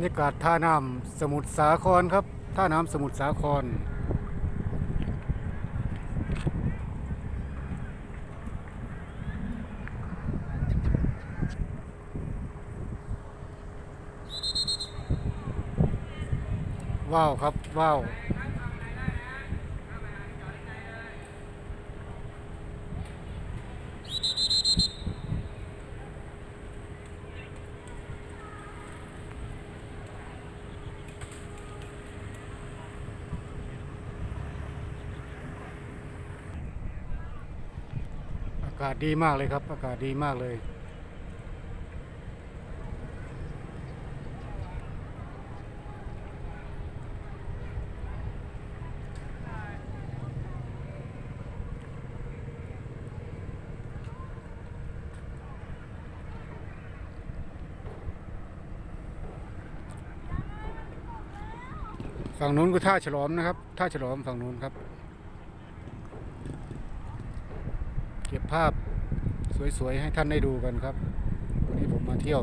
บรรยากาศท่าน้ำสมุทรสาครครับท่าน้ำสมุทรสาคร ว้าวครับ ว้าว อากาศดีมากเลยครับ อากาศดีมากเลยฝั่งนู้นก็ท่าฉลอมนะครับ ท่าฉลอมฝั่งนู้นครับ เก็บ ภาพสวยๆให้ท่านได้ดูกันครับ วันนี้ผมมาเที่ยว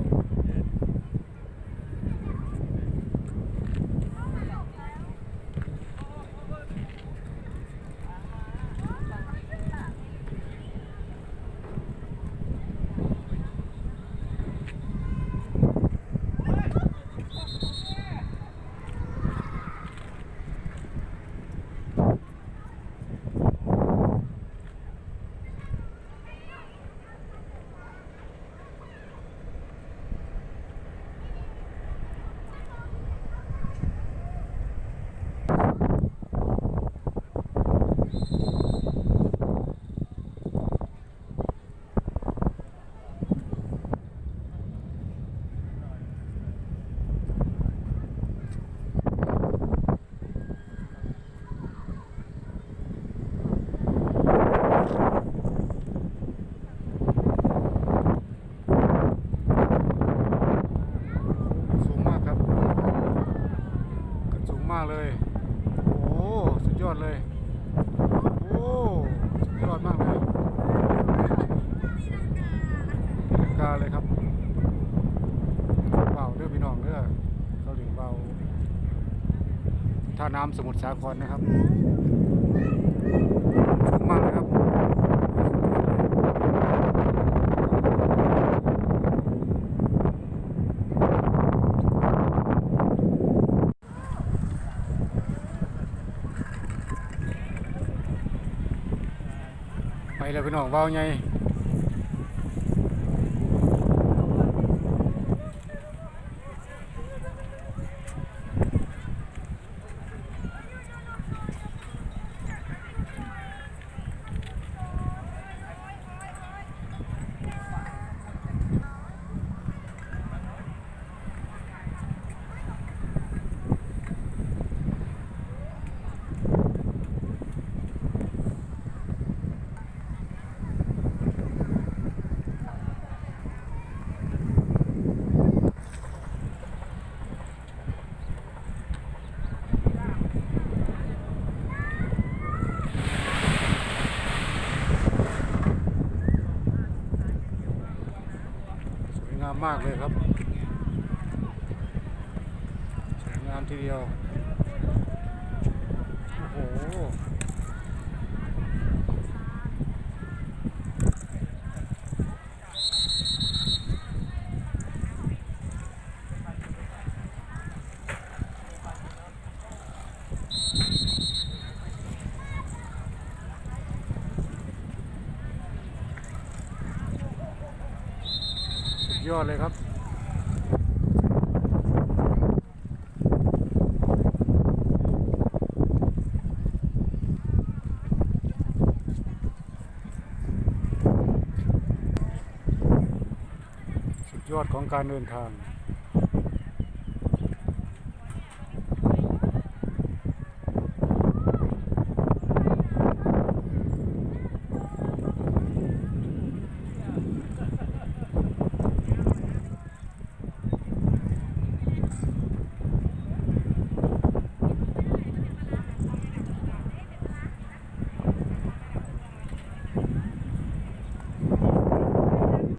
สูงมากครับขึ้นสูงมากเลย โอ้โห สุดยอดเลย โอ้สุดยอดมากเลยตีลังกาเลยครับเบาเด้อพี่น้องเด้อเขาเรียกเบาท่าน้ำสมุทรสาครนะครับ สูงมากเลยครับ ไป แล้วพี่น้องเบาไง มากเลยครับสวยงามทีเดียว โอ้โห ยอดเลยครับสุดยอดของการเดินทาง